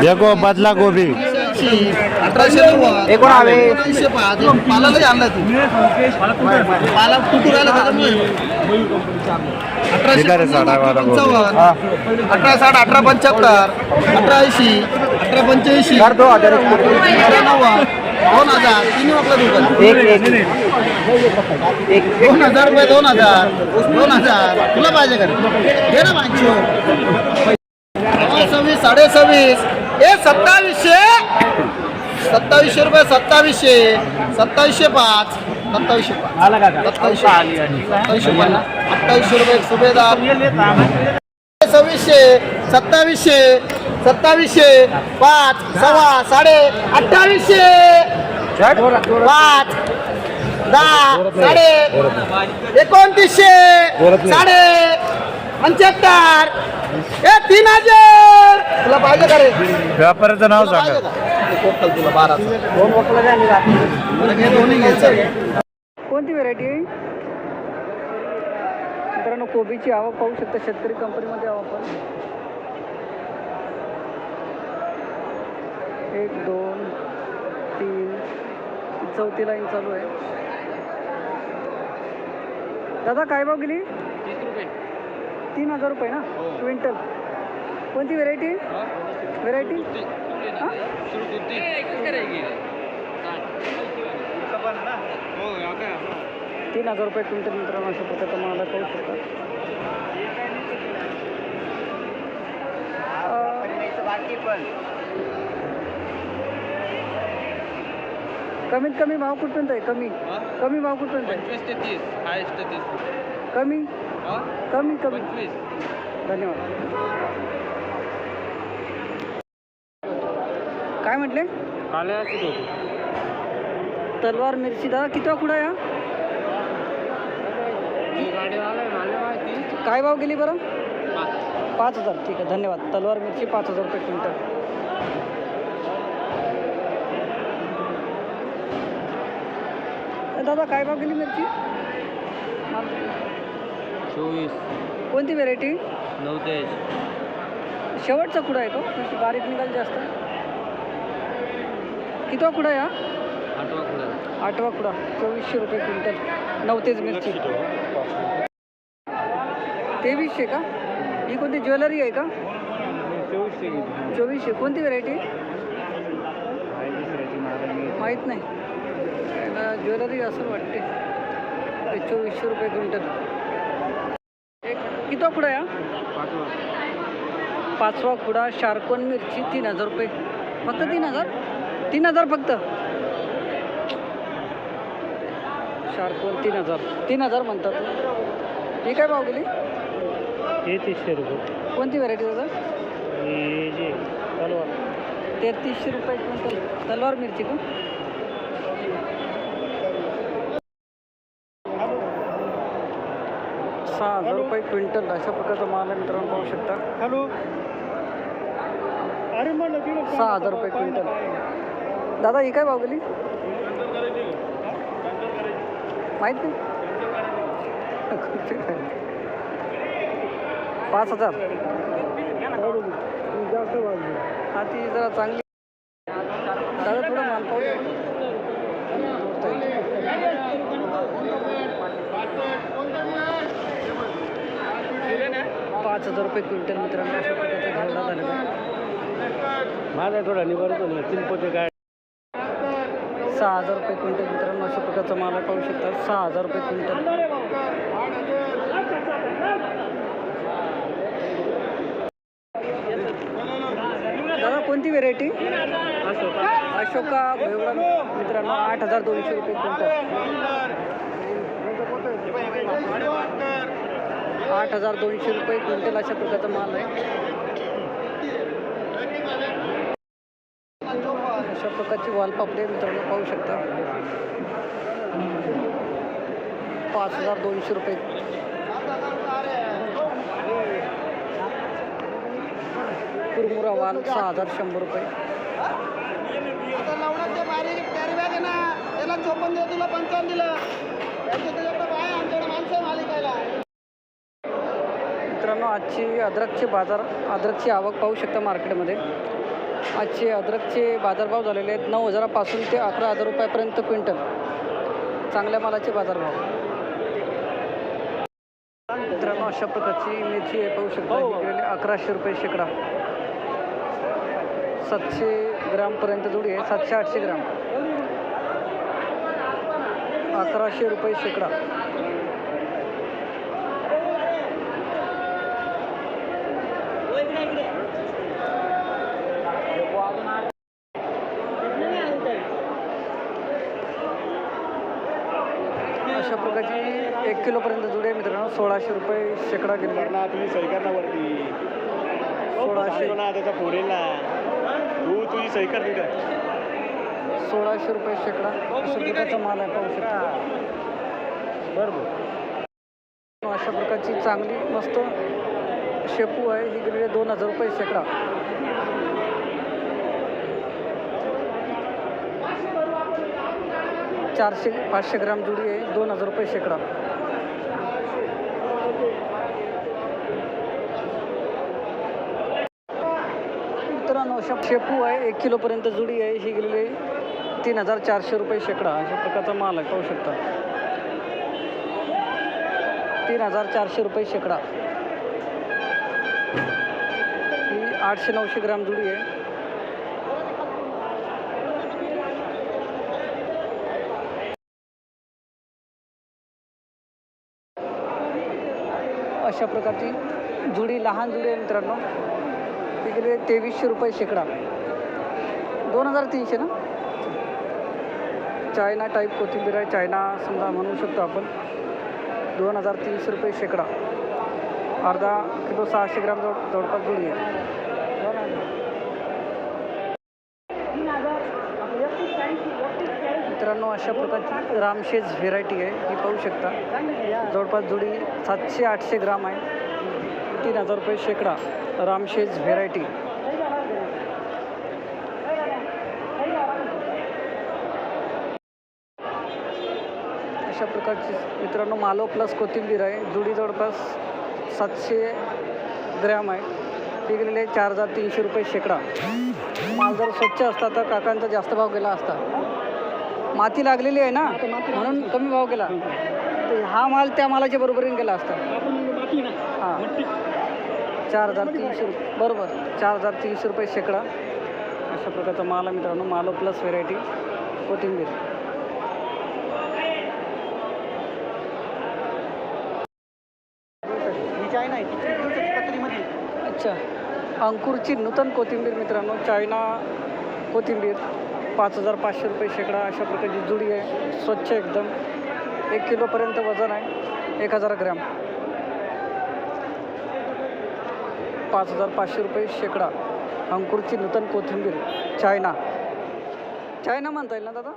देखो बदला गोभी। अठराशे आणला तू. पाला कुठून अठराशे. पंचावन्न. अठरा साठ अठरा पंच्याहत्तर. अठरा ऐंशी अठरा पंच्याऐंशी. अठरा नव्वद. दोन हजार. तिन्ही वापला दुकान. एक एक. एक दोन हजार रुपये दोन हजार. दोन हजार. तुला पाहिजे का? घे ना मागची सव्वीस साडे सव्वीस हे सत्तावीसशे? सत्तावीसशे रुपये सत्तावीसशे. सत्तावीसशे पाच. सत्तावीसशे पाच. सत्तावीसशे. सत्तावीसशे अठ्ठावीसशे रुपये सुभेदार. सव्वीसशे सत्तावीसशे सत्तावीसशे पाच सव्वा साडे अठ्ठावीसशे. पाच दहा साडे एकोणतीसशे साडे पंच्याहत्तर. ए तीन हजार. तुला पाहिजे का रे? व्यापाऱ्याचं नाव तुला पाहिजे सांगा का? टोटल तुला बारा दोन वकलं द्या आणि दोन्ही घ्यायचं. कोणती व्हरायटी आहे? मित्रांनो कोबीची आवक पाहू शकता. शेतकरी कंपनीमध्ये आवक आपण एक दोन तीन. चौथी लाईन चालू आहे. दादा काय भाव गेली? तीन हजार रुपये ना? क्विंटल. कोणती व्हेरायटी व्हेरायटी तीन हजार रुपये क्विंटल मित्रांनो अशा प्रकारचा माल कळू शकतात कमीत कमी भाव कुठपर्यंत आहे? कमी. कमी भाव कुठपर्यंत आहे? कमी? कमी कमी. धन्यवाद. काय म्हटले? तलवार मिरची. दादा किती कुठं हा? काय भाव गेली बरं? पाच हजार. ठीक आहे धन्यवाद. तलवार मिरची पाच हजार रुपये क्विंटल. दादा काय भाव गेली मिरची? चोवीस. कोणती व्हेरायटी नवतेज. शेवटचा कुडा आहे तो बारीक निघाल जास्त. कितवा कुडा आहे हा? आठवा खुडा आठवा कुडा चोवीसशे रुपये क्विंटल. नवतेज मिरची. तेवीसशे का? ही कोणती ज्वेलरी आहे का? चोवीसशे कोणती व्हेरायटी माहीत नाही ज्वेलरी असं वाटते. चोवीसशे रुपये क्विंटल. कुडा आहे हा? पाचवा खुडा शार्कोन मिरची तीन हजार रुपये. फक्त तीन हजार? तीन हजार फक्त? शार्कोन तीन हजार. तीन हजार म्हणतात. ही काय भाव गेली? हे तीसशे रुपये. कोणती व्हरायटी दादा? जे तलवार. तेहतीसशे रुपये क्विंटल. तलवार मिरची का? सहा हजार रुपये क्विंटल अशा प्रकारचा माल आहे मित्रांनो पाहू शकता. हॅलो. अरे सहा हजार रुपये क्विंटल. दादा ही काय भाव गेली? माहीत नाही? पाच हजार. हा ती जरा चांगली दादा थोडं माल पाहू द्या. पाच हजार रुपये क्विंटल मित्रांनो अशा प्रकारचा घेवडा झालेला आहे माझा थोडा निवारतो ना तीन पोते काय सहा हजार रुपये क्विंटल मित्रांनो अशा प्रकारचा माल पाहू शकता. सहा हजार रुपये क्विंटल. दादा कोणती व्हेरायटी अशोका. एवढा मित्रांनो आठ हजार दोनशे रुपये क्विंटल. आठ हजार दोनशे रुपये क्विंटल अशा प्रकारचा माल आहे. अशा प्रकारची वालपापडे मित्रांनो पाहू शकता. पाच हजार दोनशे रुपये. कुरमुरा वाल सहा हजार शंभर रुपये. आता बारीक कॅरी बॅग आहे ना. त्याला चोपन्न दे तुला पंचावन्न दिलं. आजची अद्रकचे बाजार अद्रकची आवक पाहू शकता मार्केटमध्ये. आजचे अद्रकचे बाजारभाव झालेले आहेत नऊ हजारापासून ते अकरा हजार रुपयापर्यंत क्विंटल. चांगल्या मालाचे बाजारभाव. मित्रांनो अशा प्रकारची मेथी आहे पाहू शकता. ही. गेलेली अकराशे रुपये शेकडा. सातशे ग्रामपर्यंत जोडी आहे. सातशे आठशे ग्राम. अकराशे रुपये शेकडा. अशा प्रकारची एक किलोपर्यंत जुडी मित्रांनो. सोळाशे रुपये शेकडा ना तुम्ही सही कर ना वरती. सोळाशे. ना त्याचा ना तू तुझी सही कर तिथं. सोळाशे रुपये शेकडा. प्रकारचा माल आहे पाहू शकता. बरोबर. अशा प्रकारची चांगली मस्त शेपू आहे. ही गेलेली दोन हजार रुपये शेकडा. चारशे पाचशे ग्राम जुडी आहे दोन हजार रुपये शेकडा. मित्रांनो अशा शेपू आहे एक किलोपर्यंत जुडी आहे ही गेलेली तीन हजार चारशे रुपये शेकडा. अशा प्रकारचा माल आहे पाहू शकता. तीन हजार चारशे रुपये शेकडा. ही आठशे नऊशे ग्राम जुडी आहे. अशा प्रकारची जुडी लहान जुडी आहे मित्रांनो. तिकडे तेवीसशे रुपये शेकडा. दोन हजार तीनशे ना? चायना टाईप कोथिंबीर आहे. चायना समजा म्हणू शकतो आपण. दोन हजार तीनशे रुपये शेकडा. अर्धा किलो सहाशे ग्राम जवळ जवळपास जुडी आहे. मित्रांनो अशा प्रकारची रामशेज व्हेरायटी आहे. ही पाहू शकता. जवळपास जुडी सातशे आठशे ग्राम आहे. तीन हजार रुपये शेकडा रामशेज व्हेरायटी अशा प्रकारची मित्रांनो मालो प्लस कोथिंबीर आहे. जुडी जवळपास सातशे ग्रॅम आहे. ते गेलेले चार हजार तीनशे रुपये शेकडा. माल जर स्वच्छ असता तर काकांचा जास्त भाव गेला असता. माती लागलेली आहे ना म्हणून कमी भाव केला. तर हा माल त्या मालाच्या बरोबरीने गेला असता. हां. चार हजार तीनशे रुपये बरोबर. चार हजार तीनशे रुपये शेकडा. अशा प्रकारचा माल आहे मित्रांनो. मालो प्लस व्हेरायटी कोथिंबीर. नाही अच्छा. अंकुरची नूतन कोथिंबीर मित्रांनो. चायना कोथिंबीर. पाच हजार पाचशे रुपये शेकडा अशा प्रकारची जुडी आहे. स्वच्छ एकदम. एक किलोपर्यंत वजन आहे. एक हजार ग्रॅम. पाच हजार पाचशे रुपये शेकडा. अंकुरची नूतन कोथिंबीर. चायना. चायना म्हणता येईल ना दादा?